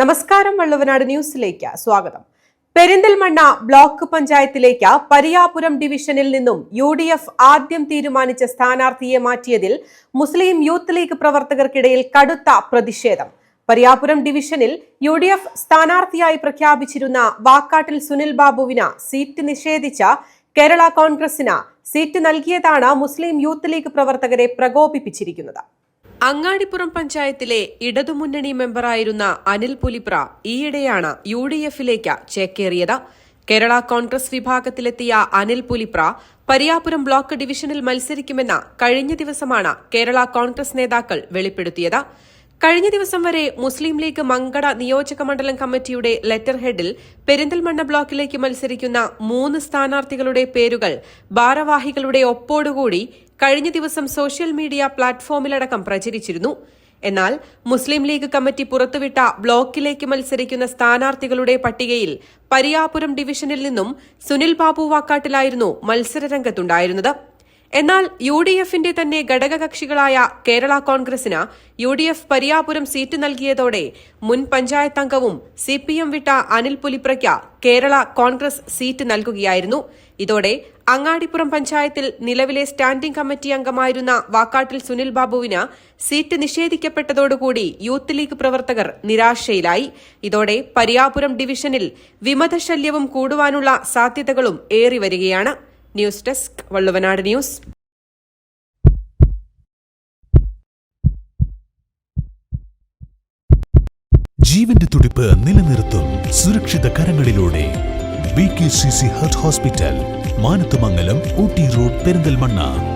നമസ്കാരം വള്ളുവനാട് ന്യൂസിലേക്ക് സ്വാഗതം. പെരിന്തൽമണ്ണ ബ്ലോക്ക് പഞ്ചായത്തിലേക്ക് പരിയാപുരം ഡിവിഷനിൽ നിന്നും യു ഡി എഫ് ആദ്യം തീരുമാനിച്ച സ്ഥാനാർത്ഥിയെ മാറ്റിയതിൽ മുസ്ലിം യൂത്ത് ലീഗ് പ്രവർത്തകർക്കിടയിൽ കടുത്ത പ്രതിഷേധം. പരിയാപുരം ഡിവിഷനിൽ യു ഡി എഫ് സ്ഥാനാർത്ഥിയായി പ്രഖ്യാപിച്ചിരുന്ന വാക്കാട്ടിൽ സുനിൽ ബാബുവിന് സീറ്റ് നിഷേധിച്ച കേരള കോൺഗ്രസിന് സീറ്റ് നൽകിയതാണ് മുസ്ലിം യൂത്ത് ലീഗ് പ്രവർത്തകരെ പ്രകോപിപ്പിച്ചിരിക്കുന്നത്. അങ്ങാടിപ്പുറം പഞ്ചായത്തിലെ ഇടതുമുന്നണി മെമ്പറായിരുന്ന അനിൽ പുലിപ്ര ഈയിടെയാണ് യു ഡി എഫിലേക്ക് ചേക്കേറിയത്. കേരള കോൺഗ്രസ് വിഭാഗത്തിലെത്തിയ അനിൽ പുലിപ്ര പരിയാപുരം ബ്ലോക്ക് ഡിവിഷനിൽ മത്സരിക്കുമെന്ന് കഴിഞ്ഞ ദിവസമാണ് കേരള കോൺഗ്രസ് നേതാക്കൾ വെളിപ്പെടുത്തിയത്. കഴിഞ്ഞ ദിവസം വരെ മുസ്ലിം ലീഗ് മങ്കട നിയോജക മണ്ഡലം കമ്മിറ്റിയുടെ ലെറ്റർ ഹെഡിൽ പെരിന്തൽമണ്ണ ബ്ലോക്കിലേക്ക് മത്സരിക്കുന്ന മൂന്ന് സ്ഥാനാർത്ഥികളുടെ പേരുകൾ ഭാരവാഹികളുടെ ഒപ്പോടുകൂടി കഴിഞ്ഞ ദിവസം സോഷ്യൽ മീഡിയ പ്ലാറ്റ്ഫോമിലടക്കം പ്രചരിച്ചിരുന്നു. എന്നാൽ മുസ്ലിം ലീഗ് കമ്മിറ്റി പുറത്തുവിട്ട ബ്ലോക്കിലേക്ക് മത്സരിക്കുന്ന സ്ഥാനാർത്ഥികളുടെ പട്ടികയിൽ പരിയാപുരം ഡിവിഷനിൽ നിന്നും സുനിൽ ബാബു വാക്കാട്ടിലായിരുന്നു മത്സരരംഗത്തുണ്ടായിരുന്നത്. എന്നാൽ യു ഡി എഫിന്റെ തന്നെ ഘടകകക്ഷികളായ കേരള കോൺഗ്രസിന് U D F Pariyapuram seat നൽകിയതോടെ മുൻ പഞ്ചായത്ത് അംഗവും സി പി എം വിട്ട അനിൽ പുലിപ്രയ്ക്ക് കേരള കോൺഗ്രസ് സീറ്റ് നൽകുകയായിരുന്നു. ഇതോടെ അങ്ങാടിപ്പുറം പഞ്ചായത്തിൽ നിലവിലെ സ്റ്റാൻഡിംഗ് കമ്മിറ്റി അംഗമായിരുന്ന വാക്കാട്ടിൽ സുനിൽ ബാബുവിന് സീറ്റ് നിഷേധിക്കപ്പെട്ടതോടുകൂടി യൂത്ത് ലീഗ് പ്രവർത്തകർ നിരാശയിലായി. ഇതോടെ പരിയാപുരം ഡിവിഷനിൽ വിമതശല്യവും കൂടുവാനുള്ള സാധ്യതകളും ഏറിവരികയാണ്. News desk Valluvanad news. ജീവന്റെ തുടിപ്പ് നിലനിർത്തും സുരക്ഷിത കരങ്ങളിലൂടെ. Hospital road Perinthalmanna.